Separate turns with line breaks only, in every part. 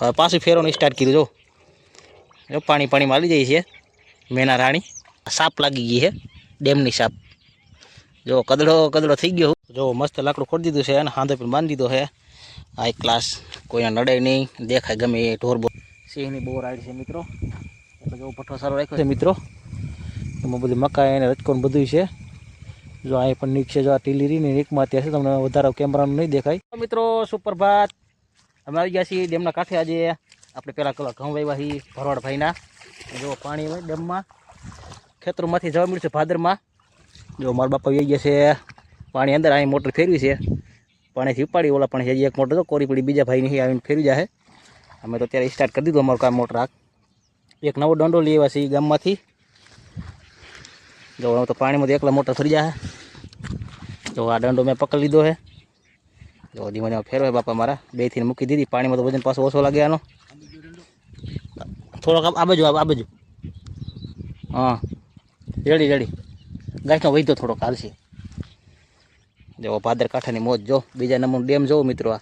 હવે પાછું ફેરવાનું સ્ટાર્ટ કર્યું, જો. જો, પાણી પાણીમાં આવી જાય છે. મેના રાણી. સાપ લાગી ગઈ છે, ડેમની સાપ. જો, કદડો કદડો થઈ ગયો. જો, મસ્ત લાકડું ખોડી દીધું છે અને હાંધો પણ બાંધી દીધો છે. હાઈ ક્લાસ કોઈને નડે નહીં, દેખાય ગમે એ ઢોર બોર. સિંહની બહુ રાઈડ છે, મિત્રો. એટલે જો પઠ્ઠો સારો રાખ્યો છે, મિત્રો. એમાં બધી મકાઈ અને રચકોન બધું છે. જો, અહીં પણ નીક છે જો, આ ટીલી રીની નીકમાં ત્યાં છે, તમને વધારે કેમેરાનું નહીં દેખાય. મિત્રો, સુપ્રભાત. અમે આવી ગયા છીએ ડેમના કાંઠે. આજે આપણે પહેલાં કલા ઘઉં વાવ્યા છીએ ભરવાડ ભાઈના જો પાણી હોય ડેમમાં, ખેતરોમાંથી જવા મળ્યું છે ભાદરમાં. જો મારા બાપા આવી ગયા છે. પાણી અંદર અહીં મોટર ફેરવી છે. પાણીથી ઉપાડી ઓલા પણ હજી એક મોટર તો કોરી પડી, બીજા ભાઈની આવીને ફેરવી જાય અમે તો અત્યારે સ્ટાર્ટ કરી દીધું અમારું કામ મોટર આ એક નવો દંડો લઈ આવ્યા છે એ ગામમાંથી. જો હવે તો પાણીમાં તો એકલા મોટર ફરી જાય જો આ દંડો મેં પકડી લીધો છે જો ધીમે ફેરવે બાપા મારા. બેથી મૂકી દીધી. પાણીમાં તો વજન પાછો ઓછો લાગે આનો. થોડોક આ બાજુ આ બાજુ. હા. Ready ready. ગાંઠનો વૈધો થોડોક હાલશે. જો ભાદર કાંઠાની મોજ જો. બીજા નંબર ડેમ જોવો મિત્રો આ.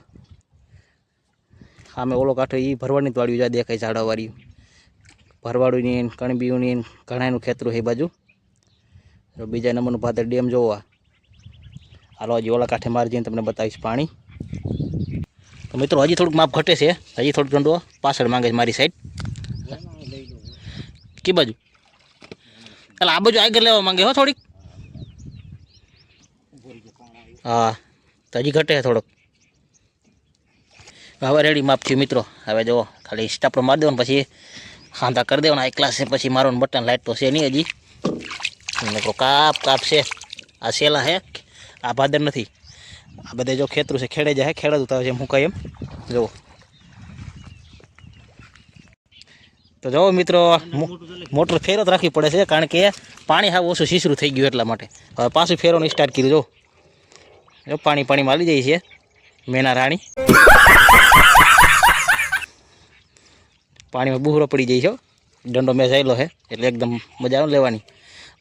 સામે ઓલો કાંઠો એ ભરવાડની વાળ્યું જાય દેખાય ઝાડવાળી ભરવાડુંની કણબીઓની ઘણાનું ખેતરું એ બાજુ. બીજા નંબરનું ભાદર ડેમ જોવો આ. હાલો, હજી ઓલા કાંઠે મારી જઈને તમને બતાવીશ પાણી. તો મિત્રો, હજી થોડુંક માપ ઘટે છે. હજી થોડુંક દંડો પાછળ માંગે છે મારી સાઈડ કે બાજુ? એટલે આ બાજુ આગળ લેવા માંગે હો થોડીક. હા, તો હજી ઘટે છે થોડોક. હવે રેડી માપ થયું મિત્રો. હવે જો ખાલી સ્ટાપડો મારી દેવાનો, પછી ખાંધા કરી દેવાના. એક ક્લાસ છે, પછી મારવાનું બટન લાઈટ તો છે નહીં હજી. નકરો કાપ કાપ છે. આ સેલા હે, આ ભાદર નથી. આ બધે જો ખેતરું છે ખેડે જાય ખેડત ઉતાવે છે હું કહી એમ. જુઓ. તો જો મિત્રો મોટર ફેરો જ રાખવી પડે છે, કારણ કે પાણી હાવ ઓછું શીસરું થઈ ગયું એટલા માટે. હવે પાછું ફેરવાનું સ્ટાર્ટ કર્યું જો જો પાણી પાણીમાં આવી જાય છે, મેના રાણી. પાણીમાં બુહરો પડી જાય છે, હો. દંડો મેં જાયેલો છે એટલે એકદમ મજા આવે લેવાની.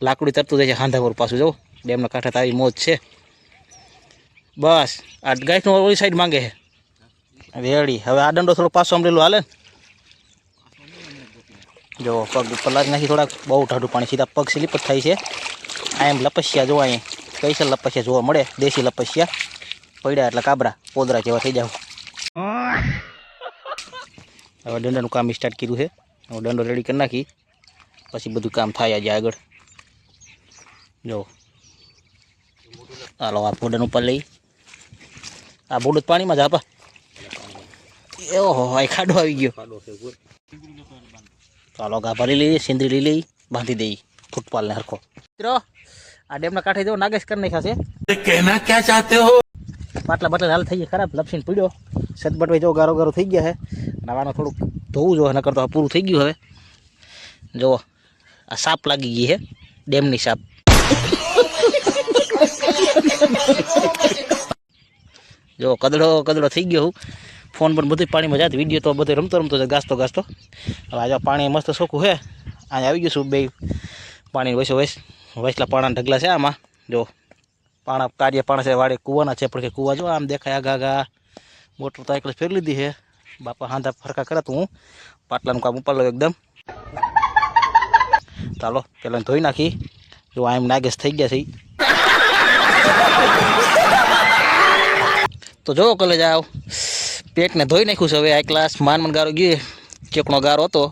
લાકડી તરતું જાય છે હાંધા પર પાછું જો ડેમના કાંઠે તારી મોજ છે. બસ. આ ગાયનો ઓલી સાઈડ માંગે છે. રેડી. હવે આ દંડો થોડો પાછો આમ લેલો હાલે? જો, પગ ઉપર લાગ નાખી થોડાક. બહુ ટાઢું પાણી સીધા પગ સ્લીપ થાય છે. આ એમ લપસ્યા જોવા અહીં કૈસર લપસ્યા જોવા મળે? દેશી લપસ્યા. પડ્યા એટલે કાબરા. પોદરા જેવા થઈ જાવ હવે દંડાનું કામ સ્ટાર્ટ કર્યું છે. હવે દંડો રેડી કરી નાખી. પછી બધું કામ થાય આજે આગળ. જો. હાલો, આ ફોડન ઉપર લઈ. આ બોડું પાણીમાં જ આપા. ઓહો આ ખાડો આવી ગયો. ચાલો ગા ભરી લઈએ સિંદરી લઈ લઈ બાંધી દઈ ફૂટપાલને હરખો. મિત્રો આ ડેમના કાંઠે જો નાગેશ કરી નાખ્યા છે.
કહેના ક્યાં ચાહતે હો?
પાટલા બાટલા હાલ થઈ ગયા ખરાબ લપસીને પીડ્યો. સદબટભાઈ જો ગારો ગારો થઈ ગયા છે. નાવાનું થોડુંક ધોવું જોઈએ નકર તો પૂરું થઈ ગયું હવે. જુઓ આ સાપ લાગી ગઈ હે ડેમની સાપ. જો કદડો કદડો થઈ ગયો હું. ફોન પર બધું પાણીમાં જાત વીડિયો તો બધું રમતો રમતો ગાસતો ગાસતો. હવે આજે પાણી મસ્ત સોખું છે અહીંયા આવી ગયું છું બે પાણી વૈસો વૈસ, વૈસલા પાણા ઢગલા છે આમાં. જો પાણા કાર્ય પાણા છે, વાડે કૂવાના છે, પણ કે કૂવા જો આમ દેખાય આગા આગા. મોટર તો એકલે ફેરી લીધી છે બાપા હાંધા ફરકા કરે તો પાટલાનું કામ ઉપાડ એકદમ. ચાલો પેલા ધોઈ નાખી. જો આમ નાગેશ થઈ ગયા છે. તો જો કલે આવ. પેટને ધોઈ નાખ્યું છે હવે આ ક્લાસ માન મન ગારો ગયો ચેકણો ગારો હતો.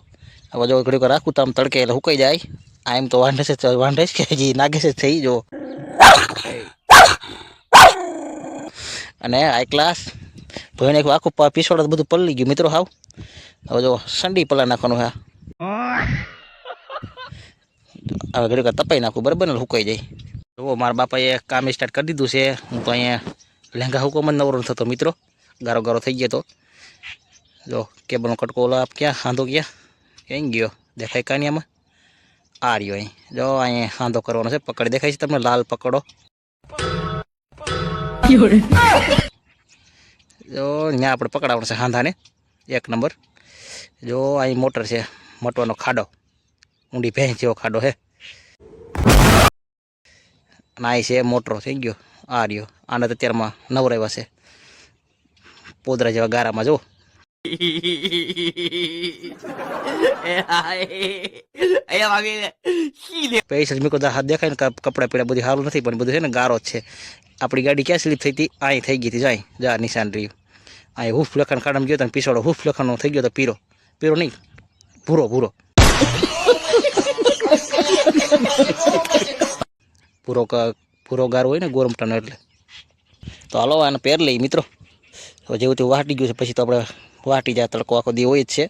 હવે જો ઘડીક રાખું તો આમ તડકે એટલે હુકાઈ જાય. આ એમ તો વાંઢે છે વાંઢે છે કે હજી નાગે છે, થઈ જો. અને આઈ ક્લાસ ધોઈ નાખ્યું, આખું પીસોડ બધું પલળી ગયું. મિત્રો હાવ. હવે જો સંડી પલા નાખવાનું હા હવે ઘડીક તપાઈ નાખું, બરાબર ને હુકાઈ જાય. જુઓ, મારા બાપાએ કામ સ્ટાર્ટ કરી દીધું છે. હું તો અહીંયા લેંગા હુકમ નવરો થતો, મિત્રો. ગારો ગારો થઈ ગયો તો. જો, કેબલનો કટકો ઓલો આપ ક્યાં? હાંધો ક્યાં? ક્યાં ગયો? દેખાય કાનિયામાં આ રહ્યો અહીં. જો અહીં હાંધો કરવાનો છે. પકડ દેખાય છે તમને? લાલ પકડો. જો ત્યાં આપણે પકડાવવાનો છે હાંધાને. એક નંબર. જો, અહીં મોટર છે. મટવાનો ખાડો. ઊંડી ભેંસ જેવો ખાડો છે. નાય છે મોટરો. થઈ ગયો. આ રહ્યો. આને અત્યારમાં અત્યારમાં નવરાવ્યા છે. પોદરા જેવા ગારામાં જો પૈસા મેં કીધું હાથ દેખાય ને કપડાં પીડા બધી સારું નથી, પણ બધું છે ને ગારો જ છે. આપણી ગાડી ક્યાં સ્લીપ થઈ હતી? અહીં થઈ ગઈ હતી, જાય. જા, નિશાન રહ્યું. અહીં હુફ લખણ કાઢમ ગયો હતો પીસોડો હુફ લખણનો થઈ ગયો તો પીરો. પીરો નહીં, ભૂરો ભૂરો. પૂરો પૂરો ગારો હોય ને ગોરમટાનો એટલે. તો હાલો, આને પહેર લઈ મિત્રો. હવે જેવું તેવું વાટી ગયું છે, પછી તો આપણે વાટી જાય, તડકો આખો દી હોય જ છે.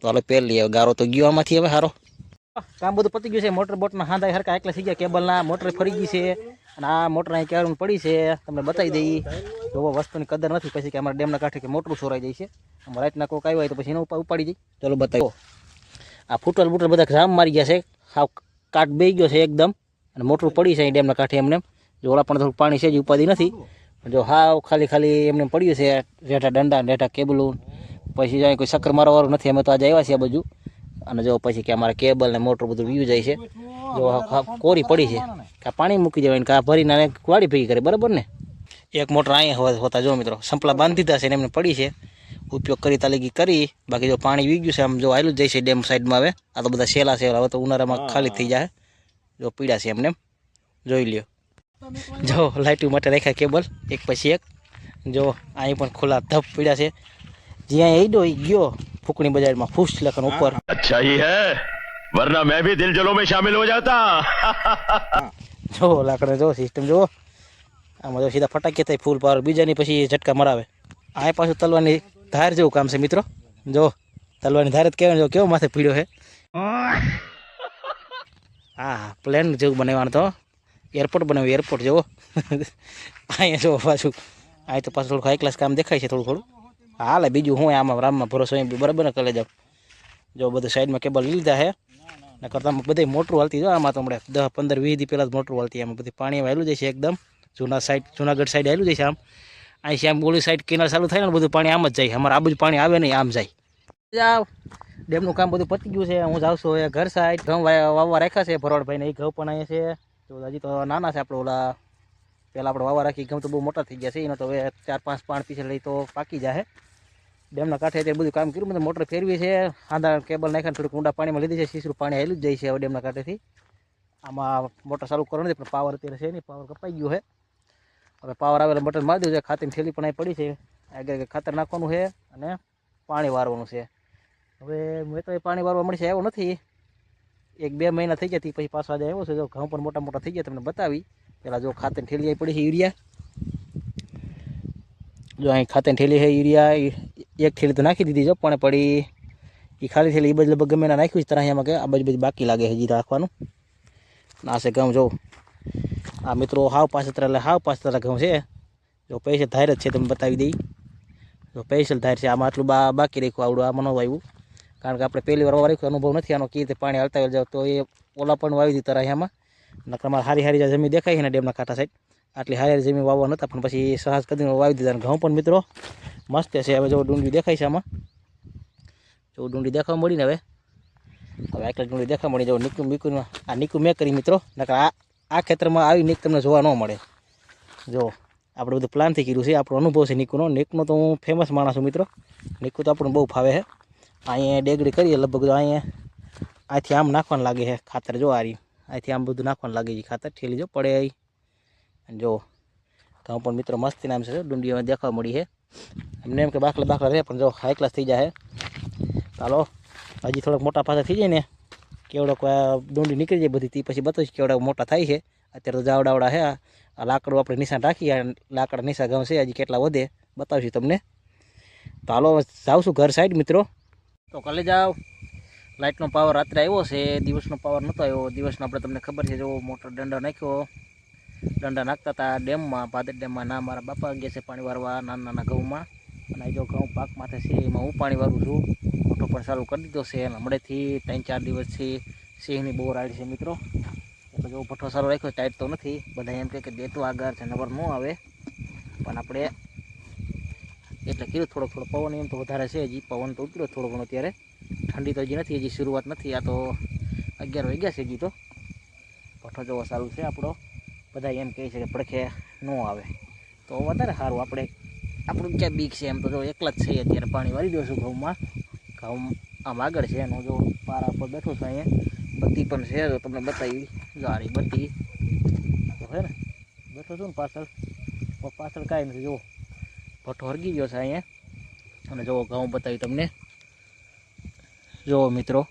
તો હાલો, પહેર લઈએ. ગારો તો ગયો આમાંથી હવે સારો કામ બધું પતી ગયું છે. મોટર બોટના હાંધા હરકા એકલા થઈ ગયા. કેબલના મોટર ફરી ગઈ છે. અને આ મોટર અહીં કેળું પડી છે. તમને બતાવી દઈએ જોવો વસ્તુની કદર નથી. પછી કે અમારા ડેમના કાંઠે કે મોટરું છોરાઈ જાય છે. અમારા રાતના કોઈક આવ્યો હોય તો પછી એનો ઉપા ઉપાડી જાય ચલો, બતાવો આ ફૂટલ બૂટલ બધા જામ મારી ગયા છે. સાવ કાટ બે ગયો છે એકદમ. અને મોટરું પડ્યું છે અહીં ડેમના કાંઠે એમને. એમ. જો ઓલા પણ થોડું પાણી છે જ ઉપાધિ નથી. જો હાવ ખાલી ખાલી એમને પડ્યું છે, રેઠા દંડા રેઠા કેબલું. પછી જાય કોઈ ચક્કર મારવાવાળું નથી, અમે તો આજે આવ્યા છીએ બધું અને જો પછી કે અમારે કેબલ ને મોટર બધું વ્યૂ જાય છે. જો કોરી પડી છે. કાં પાણી મૂકી દેવાય ને કાં ભરીને અને વાડી ભેગી કરે, બરાબર ને? એક મોટર અહીંયા હોતા જો મિત્રો, સંપલા બાંધી દીધા છે ને એમને પડી છે. ઉપયોગ કરી તાલીગી કરી. બાકી જો પાણી વી ગયું છે, આમ જો આવેલું જ જાય છે ડેમ સાઈડમાં હવે. આ તો બધા સેલા છે, હવે તો ઉનાળામાં ખાલી થઈ જાય જો પીડા છે એમને. જોઈ લ્યો. જો લાઇટું માટે રાખ્યા કેબલ એક પછી એક. જો અહીં પણ ખુલ્લા ધપ પીડા છે. જ્યાં એડો ગયો ફૂકણી બજારમાં ફૂસ લખન ઉપર.
અચ્છા એ હે? વરના મેં ભી દિલ જલો મે શામિલ હો જાતા.
જો લાકડે જો સિસ્ટમ જો આમાં જો સીધા ફટાકી થાય ફૂલ પાવર બીજાની પછી ઝટકા મરાવે. આ પાછું તલવાની ધાર જેવું કામ છે મિત્રો. જો તલવાની ધાર જ કહેવાય જો કેવો માથે પીડ્યો છે. હા પ્લેન જેવું બનાવવાનું તો. એરપોર્ટ બનાવ્યું એરપોર્ટ જેવો અહીંયા જો પાછું. અહીં તો પાછું થોડુંક હાઈ ક્લાસ કામ દેખાય છે થોડું થોડું. હાલે, બીજું હું આમાં રામમાં ભરોસો એમ બરાબર ને કરી જાવ જો બધું સાઈડમાં કેબલ લીધા છે. ને કરતાં બધી મોટરું હાલતી, જો આમાં તો હમણાં દસ પંદર, વીસ દી પહેલાં જ મોટરું હાલતી, આમાં બધી પાણી આવેલું જાય છે એકદમ. જૂના સાઈડ જુનાગઢ સાઈડ આવેલું જાય છે આમ. અહીં શ્યામ ગોળી સાઈડ કેનાલ ચાલુ થાય ને, બધું પાણી આમ જ જાય. અમારે આ બધું પાણી આવે નહીં આમ જાય. જાવ ડેમનું કામ બધું પતી ગયું છે. હું જાઉં છું હવે ઘર સાઈડ ઘઉં વાવવા રાખ્યા છે ભરવાડભાઈને. એ ઘઉં પણ અહીંયા છે. તો હજી તો નાના છે આપણે ઓલા. પહેલાં આપણે વાવવા રાખી. ઘઉં તો બહુ મોટા થઈ ગયા છે. એનો તો હવે ચાર, પાંચ પાણ પીછે લઈ તો પાકી જાય ડેમના કાંઠે તે બધું કામ કર્યું. બધું મોટર ફેરવી છે. આંધા કેબલ નાખ્યા થોડુંક ઊંડા પાણીમાં લીધી છે. શીશું પાણી હેલું જ જાય છે હવે ડેમના કાંઠેથી. આમાં મોટર ચાલુ કરવાનું નથી પણ પાવર અત્યારે છે નહીં. પાવર કપાઈ ગયો છે. હવે પાવર આવેલા મોટર મારી દીધું છે. ખાતરની થેલી પણ અહીં પડી છે. આગળ ખાતર નાખવાનું છે અને પાણી વારવાનું છે. હવે મેં તો એ પાણી વારવા મળશે, આવ્યો નથી. એક બે મહિના થઈ ગયા પછી પાછો આજે આવ્યો છે. જો ઘઉં પણ મોટા મોટા થઈ ગયા, તમને બતાવી. પહેલાં જો ખાતર ઠેલી પડી છે યુરિયા. જો અહીં ખાતર ઠેલી છે યુરિયા એક ઠેલી તો નાખી દીધી જો પણ પડી એ ખાલી થેલી એ બાજુ લગભગ ગમે નાખ્યું છે તરા અહીંયા કે આ બાજુ બધી બાકી લાગે હજી રાખવાનું. ના છે ઘઉં, જો. આ મિત્રો હાવ પાછળ, એટલે હાવ પાછળ ઘઉં છે. જો પૈસા ધાર જ છે તમે બતાવી દઈ. જો પૈસલ ધાર છે, આમાં આટલું બાકી રાખ્યું, આવડું આ મનો વાવ્યું કારણ કે આપણે પહેલી વાર વાવ્યું અનુભવ નથી, આનો કઈ રીતે પાણી હાલતા જાવ તો એ ઓલા પણ વાવી દીધા રહ્યા એમાં. નકર મારે હારી હારી જમીન દેખાય છે ને ડેમના કાંઠા સાઈડ, આટલી હારી હારી જમીન વાવવા નતા, પણ પછી સહાજ કરીને વાવી દીધા અને ઘઉં પણ મિત્રો મસ્ત છે, હવે જો ડુંડી દેખાય છે આમાં. જો ડુંડી દેખાવા મળીને હવે. હવે આટલા ડુંડી દેખાવા મળી જો નીકું મીકું આ નીકું મેં કરી મિત્રો, નકર આ આ ખેતરમાં આવી નીક તમને જોવા ન મળે. જો, આપણે બધું પ્લાનથી કર્યું છે, આપણો અનુભવ છે નીકુનો નીકનો તો હું ફેમસ માણસ છું મિત્રો. નીકુ તો આપણને બહુ ફાવે છે. અહીંયા ડેગડી કરીએ લગભગ તો અહીંયા અહીંથી આમ નાખવાનું લાગે છે ખાતર, જો આ રહ્યું અહીંથી આમ બધું નાખવાનું લાગે છે ખાતર. ઠેલી જો પડે અહીં અને જો ઘઉં પણ મિત્રો મસ્તી નામ છે ડુંડીઓમાં દેખાવા મળી છે. એમને એમ કે બાખલા બાખલા રહે, પણ જો હાઈ ક્લાસ થઈ જાય ચાલો હજી થોડાક મોટા પાછા થઈ જાય ને કેવડોક આ ડુંડી નીકળી જાય બધી, તે પછી બતાવીશ કેવડા મોટા થાય છે. અત્યારે તો જાવડાવડા છે આ. લાકડું આપણે નિશાન રાખીએ, આ લાકડા નિશા ઘઉં છે, હજી કેટલા વધે, બતાવીશું તમને. તો હાલો જાઉં છું ઘર સાઈડ મિત્રો. તો કાલે જાઓ લાઇટનો પાવર રાત્રે આવ્યો છે, દિવસનો પાવર નહોતો આવ્યો. દિવસનો આપણે તમને ખબર છે, જો મોટર દંડો નાખ્યો. દંડા નાખતા હતા ડેમમાં, ભાદર ડેમમાં. ના, મારા બાપા ગયા છે પાણી વારવા નાના નાના ઘઉંમાં. અને જો ઘઉં પાક માથે છે એમાં હું પાણી વારું છું. મોટો પણ ચાલુ કરી દીધો છે અને હમણાંથી ત્રણ ચાર દિવસથી સિંહની બહુ રાડ છે મિત્રો. એટલે જો ભઠ્ઠો સારો રાખ્યો ટાઈટ તો નથી. બધા એમ કહે કે દેતું આગળ છે નંબર ન આવે. પણ આપણે એટલે કીધું થોડો થોડો પવન એમ તો વધારે છે હજી પવન તો ઉતર્યો થોડો ઘણો ત્યારે. ઠંડી તો હજી નથી, હજી શરૂઆત નથી. આ તો અગિયાર વાગ્યા છે હજી તો. ભઠ્ઠો જોવો સારું છે આપણો. બધા એમ કહે છે કે પડખે ન આવે. તો વધારે સારું. આપણે, આપણું ક્યાં બીક છે એમ તો જો એકલા જ છે અત્યારે. પાણી વાળી દઉં છું ઘઉંમાં. ઘઉં આમ આગળ છે એનું જો પારા પર બેઠો છું અહીંયા. બત્તી પણ છે તો તમને બતાવી. જારી બત્તી. હે ને, બેઠો છું ને પાછળ. પાછળ કાંઈ નથી, જુઓ. ભઠ્ઠો હરગી ગયો છે અહીંયા. અને જુઓ, ઘઉં બતાવી તમને. જુઓ મિત્રો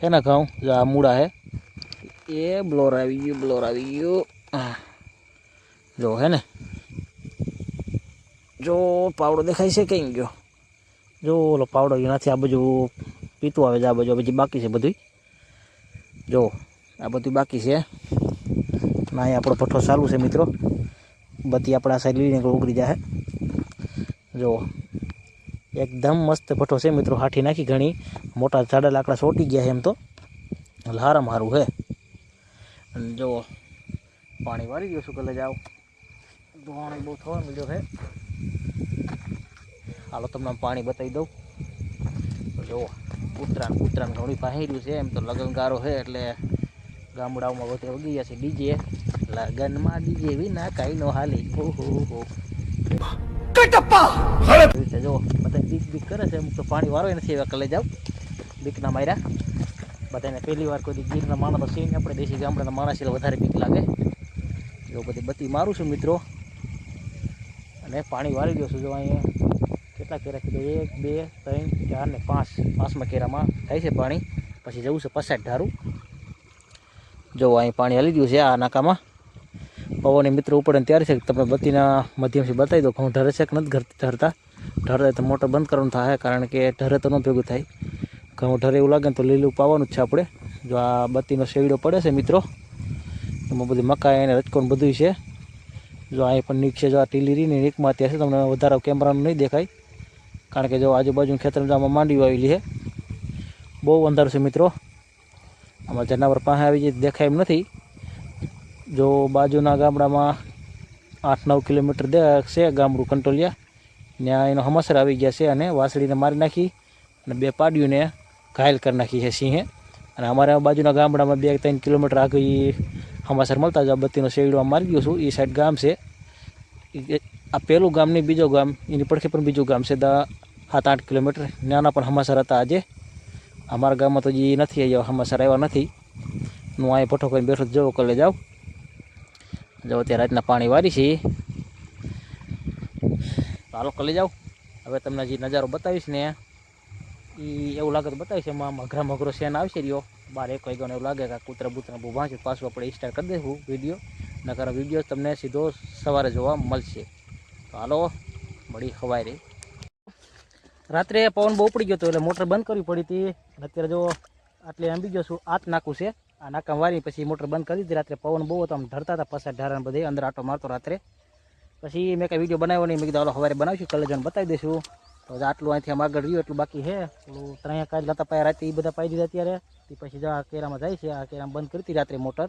હે ને ઘઉં, જો આ મૂળા હે. એ બ્લોર આવી ગયું, બ્લોર આવી ગયું. જો હે ને. જો પાવડો દેખાય છે કઈ ગયો? જો ઓલો પાવડો એ નથી, આ બાજુ પીતું આવે છે, આ બાજુ પછી બાકી છે બધું જો, આ બધું બાકી છે. ના અહીંયા આપણો ભઠ્ઠો ચાલુ છે મિત્રો. બધી આપણા શરીરને ઉગડી જાય જો, એકદમ મસ્ત ભઠ્ઠો છે મિત્રો, હાઠી નાખી ઘણી. મોટા ઝાડા લાકડા સોટી ગયા છે એમ તો. હારા હારું હે. અને જો, પાણી વાળી ગયો છું કલે જાઓ ધોવાણી બહુ થવા મળ્યો છે હાલો, તમને પાણી બતાવી દઉં. જુઓ ઉત્તરાયણ ઉત્તરાયણ ઘણી પહેર્યું છે એમ તો લગનગારો છે એટલે ગામડાઓમાં બધે વગી ગયા છે ડીજે. લગનમાં ડીજે ના કઈ નો હાલી. હો હો. હો એવી રીતે જો બધા બીક બીક કરે છે અમુક તો પાણી વારો નથી એવા કલે જાવ બીકના માર્યા બધાને પહેલી વાર કોઈ ગીરના માણસ તો સીને આપણે દેશી ગામડાના માણસ એટલે વધારે બીક લાગે. જો બધી બત્તી મારું છું મિત્રો. અને પાણી વાળી દઉં છું જો અહીંયા કેટલા કેરા કીધું? એક બે ત્રણ ચાર ને પાંચ. પાંચમાં કેરામાં થાય છે પાણી. પછી જવું છે પસાટ ધારું જો અહીં પાણી હલી ગયું છે આ નાકામાં. પવનની મિત્રો ઉપડે ત્યારે છે તમે બત્તીના માધ્યમથી બતાવી દો ઘઉં ઢરે છે કે નથી ઢરતા? ઢરે તો મોટર બંધ કરવાનું થાય, કારણ કે ઢરે તો ન ભેગું થાય. ઘઉં ઢરે એવું લાગે ને તો લીલું પાવાનું જ છે આપણે. જો આ બત્તીનો શેવડો પડે છે મિત્રો, એમાં બધી મકાઈ અને રચકોન બધું છે. જો અહીં પણ નીક છે, જો આ ટીલી રીની નીકમાં અત્યારે છે, તમને વધારે કેમેરાનું નહીં દેખાય. કારણ કે જો આજુબાજુ ખેતરમાં આમાં માંડવી આવેલી છે. બહુ અંધારું છે મિત્રો. આમાં જનાવર પાસે આવી જાય દેખાય એમ નથી. જો બાજુના ગામડામાં આઠ નવ કિલોમીટર દે છે, ગામડું કંટોલિયા. ત્યાં એનો હમસર આવી ગયા છે અને વાસળીને મારી નાખી અને બે પાડ્યુંને ઘાયલ કરી નાખી છે સિંહે. અને અમારા બાજુના ગામડામાં બે ત્રણ કિલોમીટર આગળ ઈ હમાસર મળતા જ આ બત્તીનો શેરડો આમ મારી ગયો છું. એ સાઈડ ગામ છે. ઈ- આ પહેલું ગામ નહીં, બીજો ગામ. એની પડખે પણ બીજું ગામ છે, દા સાત આઠ કિલોમીટર. નાના પણ હમાસર હતા આજે. અમારા ગામમાં તો જે નથી આવ્યા, હમાસર આવ્યા નથી. હું અહીં ભઠ્ઠો કરીને બેઠો જવો કલે જાઉં જો અત્યારે રાતના પાણી વારી છે. હાલો કલે જાઉં હવે તમને જે નજારો બતાવીશ ને એ એવું લાગે તો બતાવીશ એમાં મઘરા મઘરો સેન આવશે રહ્યો. બાર એક વાગ્યાનો એવું લાગે કે કૂતરા બૂતરા બહુ છે પાછું આપણે સ્ટાર્ટ કરી દઈશું વીડિયો નકર વીડિયો તમને સીધો સવારે જોવા મળશે. તો હાલો, મળી ખવાય રહી. રાત્રે પવન બહુ પડી ગયો હતો એટલે મોટર બંધ કરવી પડી હતી. અત્યારે જો આટલે આંબી ગયો છું, આત નાકું છે. આ નાકા વારી પછી મોટર બંધ કરી દીધી. રાત્રે પવન બહુ હતો, આમ ધરતા હતા પસાર ઢારણ બધે, અંદર આટો મારતો રાત્રે. પછી મેં કાંઈ વીડિયો બનાવ્યો નહીં, મેં કીધું સવારે બનાવીશું, કલે જઈને બતાવી દઈશું. તો આટલું અહીંથી આમ આગળ રહ્યું, એટલું બાકી છે. પેલું ત્રણ કાંઈ લતા પાયા રાતે એ બધા પાઈ દીધા અત્યારે. તે પછી જો આ કેરામાં જાય છે, આ કેરામાં બંધ કરી હતી રાત્રે મોટર.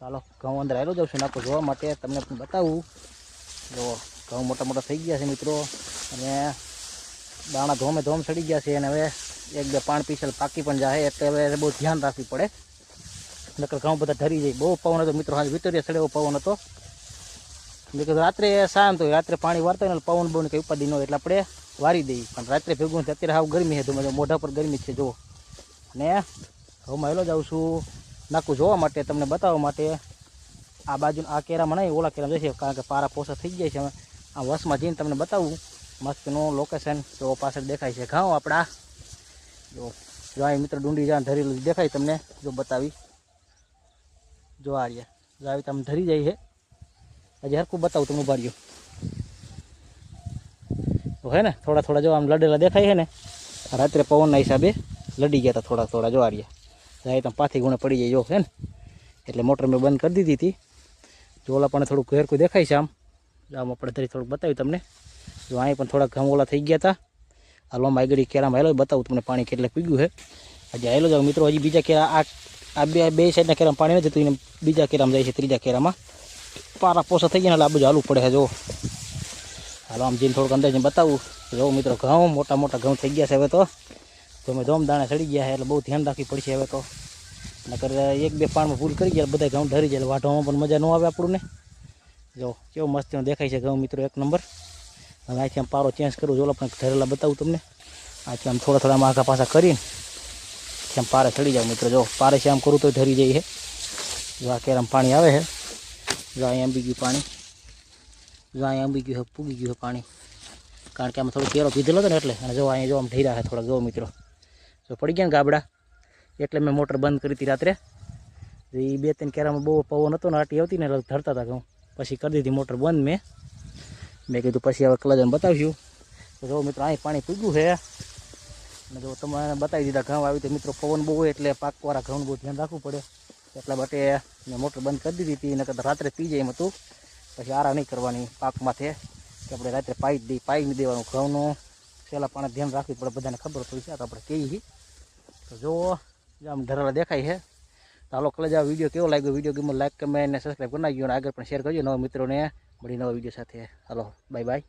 ચાલો ઘઉં અંદર આવેલો જાઉં છું, નાખો જોવા માટે તમને પણ બતાવું. જો, ઘઉં મોટા મોટા થઈ ગયા છે મિત્રો. અને દાણા ધોમે ધોમ સડી ગયા છે, અને હવે એક બે પાણ પીસલ પાકી પણ જાય એટલે હવે બહુ ધ્યાન રાખવી પડે. નકર ઘઉં બધા ધરી જાય. બહુ પવન હતો મિત્રો, હાલ વિતરીય સડે એવો પવન હતો. એટલે રાત્રે શાંત હોય રાત્રે પાણી વારતા હોય ને પવન બહુ કંઈ ઉપાધિ ન હોય એટલે આપણે વારી દઈએ. પણ રાત્રે ભેગું અત્યારે હાવ ગરમી છે તો મોઢા પર ગરમી છે, જુઓ. અને હું હેલો જાઉં છું. નાખું જોવા માટે, તમને બતાવવા માટે. આ બાજુ આ કેરામાં નહીં, ઓલા કેરામાં જશે કારણ કે પારા પોસા થઈ જાય છે આ વસમાં જઈને તમને બતાવું. મસ્તનું લોકેશન તો પાછળ દેખાય છે ઘઉં આપણા. જો જો મિત્ર ડુંડી જાણ ધરેલું દેખાય તમને, જો બતાવી. જો આ રહ્યા. જો આવી તમે ધરી જાય છે. હજી હરખું બતાવું તમને ઊભા રહ્યો. તો હે ને, થોડા થોડા જો આમ લડેલા દેખાય છે ને, રાત્રે પવનના હિસાબે લડી ગયા હતા થોડા થોડા જો આ રહ્યા. જાય તમે પાથી ગુણે પડી જાય જો, હે ને. એટલે મોટર મેં બંધ કરી દીધી હતી. જો પણ થોડુંક ઘેરકું દેખાય છે આમ. આમ આપણે ધરી થોડુંક બતાવ્યું તમને. જો અહીં પણ થોડાક ઘઉં ઓલા થઈ ગયા હતા. હાલમાં આગળ કેરામાં હેલો બતાવું તમને પાણી કેટલે પીગ્યું છે. હજી આવેલો જાઉં મિત્રો, હજી બીજા કેરા આ આ બે બે સાઈડના કેરામાં પાણી નથી જતું એને બીજા કેરામાં જાય છે, ત્રીજા કેરામાં. પારા પોસા થઈ ગયા એટલે આ બધું હાલવું પડે છે જો હાલો, આમ જઈને થોડુંક અંદર જઈને બતાવું. જો મિત્રો, ઘઉં, મોટા મોટા ઘઉં થઈ ગયા છે હવે તો. તમે ધોમ દાણા ચડી ગયા છે, એટલે બહુ ધ્યાન રાખવી પડશે હવે તો. નકર એક બે પાણમાં ભૂલ કરી ગયા, બધા ઘઉં ઢરી જાય વાઢવામાં પણ મજા ન આવે આપણને. જો કેવો મસ્તીનો દેખાય છે ઘઉં મિત્રો, એક નંબર. હવે અહીંથી આમ પારો ચેન્જ કરું જો પણ ધરેલા બતાવું તમને. આથી આમ થોડા થોડા આમ પાછા કરીને આમ પારે ચડી જાવ મિત્રો. જો પારે છે આમ કરું તો ધરી જાય છે. જો આ કેરમ પાણી આવે છે. જો અહીંયા આંબી ગયું પાણી. જો અહીંયા આંબી ગયું છે, પૂગી ગયું છે પાણી. કારણ કે આમાં થોડું કેરો પીધેલો હતો ને એટલે. અને જો અહીંયા જો આમ ઢીરા છે થોડાક જો મિત્રો. જો પડી ગયા ને ગાબડા. એટલે મેં મોટર બંધ કરી હતી રાત્રે. એ બે ત્રણ કેરામાં બહુ પવન હતો ને, આટી આવતી ને એટલે ધરતા હતા ઘઉં. પછી કરી દીધી મોટર બંધ મેં. મેં કીધું પછી હવે કલાજન બતાવશું. તો જો મિત્રો, અહીં પાણી પૂગ્યું છે. અને જો તમારે બતાવી દીધા ઘઉં આવી તો મિત્રો પવન બહુ હોય એટલે પાકવાળા ઘઉં બહુ ધ્યાન રાખવું પડે. એટલા માટે મેં મોટર બંધ કરી દીધી હતી, નકર રાત્રે પી જાય એમ હતું. પછી આરા નહીં કરવાની પાકમાંથી, કે આપણે રાત્રે પાઈ જ દઈ પાઈ નહીં દેવાનું ઘઉંનું. પહેલાં પણ ધ્યાન રાખવી પડે, બધાને ખબર પડી છે તો આપણે કહીએ તો જુઓ આમ ઢરેલા દેખાય છે. હાલો કલેજ આ વીડિયો કેવો લાગ્યો, વીડિયો ગમે લાઈક કમેન્ટ અને સબસ્ક્રાઈબ કરી નાખજો અને આગળ પણ શેર કરજો નવા મિત્રોને. મળી નવા વીડિયો સાથે. હાલો બાય બાય